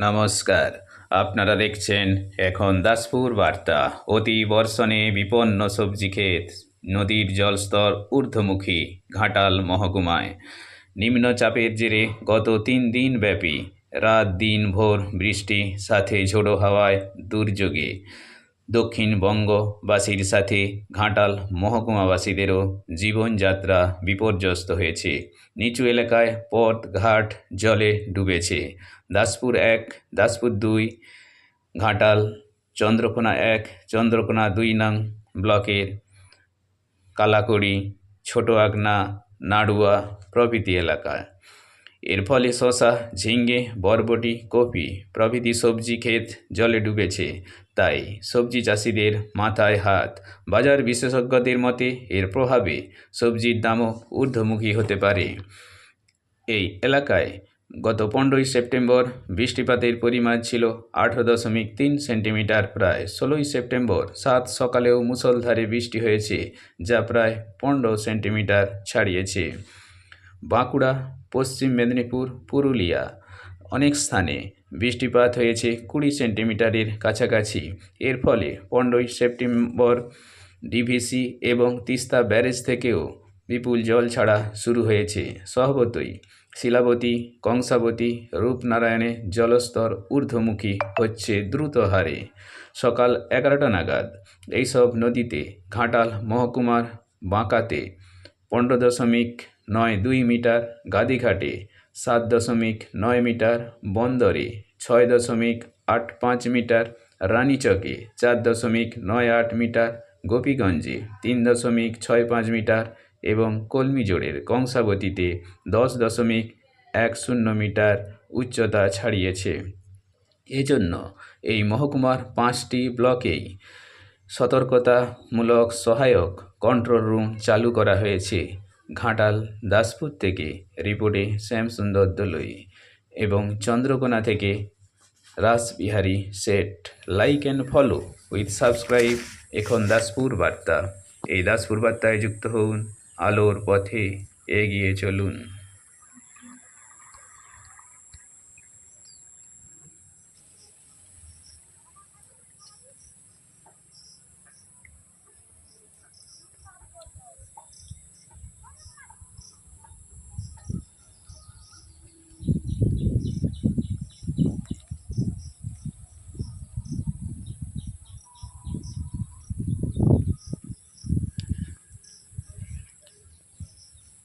নমস্কার। আপনারা দেখছেন এখন দাসপুর বার্তা। অতি বর্ষণে বিপন্ন সবজি ক্ষেত, নদীর জলস্তর ঊর্ধ্বমুখী, ঘাটাল মহকুমায়। নিম্নচাপের জেরে গত তিন দিন ব্যাপী, রাত দিন ভোর বৃষ্টি, সাথে ঝোড়ো হাওয়ায় দুর্যোগে। দক্ষিণবঙ্গবাসীর সাথে ঘাটাল মহকুমাবাসীদেরও জীবনযাত্রা বিপর্যস্ত হয়েছে। নিচু এলাকায় পথ ঘাট জলে ডুবেছে। দাসপুর এক, দাসপুর দুই, ঘাটাল চন্দ্রকোনা এক, চন্দ্রকোনা দুই নং ব্লকের কালাকড়ি ছোট আগনা নাড়ুয়া প্রভৃতি এলাকায় এর ফলে শশা ঝিঙ্গে, বরবটি, কপি প্রভৃতি সবজি ক্ষেত জলে ডুবেছে। তাই সবজি চাষিদের মাথায় হাত। বাজার বিশেষজ্ঞদের মতে এর প্রভাবে সবজির দামও ঊর্ধ্বমুখী হতে পারে। এই এলাকায় গত পনেরোই সেপ্টেম্বর বৃষ্টিপাতের পরিমাণ ছিল আঠেরো দশমিক তিন সেন্টিমিটার। প্রায় ষোলোই সেপ্টেম্বর সাত সকালেও মুষলধারে বৃষ্টি হয়েছে, যা প্রায় পনেরো সেন্টিমিটার ছাড়িয়েছে। বাঁকুড়া, পশ্চিম মেদিনীপুর, পুরুলিয়া অনেক স্থানে বৃষ্টিপাত হয়েছে কুড়ি সেন্টিমিটারের কাছাকাছি। এর ফলে পনেরোই সেপ্টেম্বর ডিভিসি এবং তিস্তা ব্যারেজ থেকেও বিপুল জল ছাড়া শুরু হয়েছে। স্বভাবতই শিলাবতী, কংসাবতী, রূপনারায়ণে জলস্তর ঊর্ধ্বমুখী হচ্ছে দ্রুত হারে। সকাল এগারোটা নাগাদ এইসব নদীতে ঘাটাল মহকুমার বাঁকাতে পনেরো দশমিক নয় দুই মিটার গাদিঘাটে, সাত দশমিক নয় মিটার বন্দরে, ছয় দশমিক আট পাঁচ মিটার রানীচকে, চার দশমিক নয় আট মিটার গোপীগঞ্জে, তিন দশমিক ছয় পাঁচ মিটার এবং কলমিজোড়ের কংসাবতীতে দশ দশমিক এক শূন্য মিটার উচ্চতা ছাড়িয়েছে। এজন্য এই মহকুমার পাঁচটি ব্লকেই সতর্কতামূলক সহায়ক কন্ট্রোল রুম চালু করা হয়েছে। ঘাটাল, দাসপুর থেকে রিপোর্টে শ্যামসুন্দর দলুই এবং চন্দ্রকোনা থেকে Rashbehari set like and follow with subscribe এখন দাসপুর বার্তা। এই দাসপুর বার্তায় যুক্ত হন আলোর পথে এগিয়ে চলুন।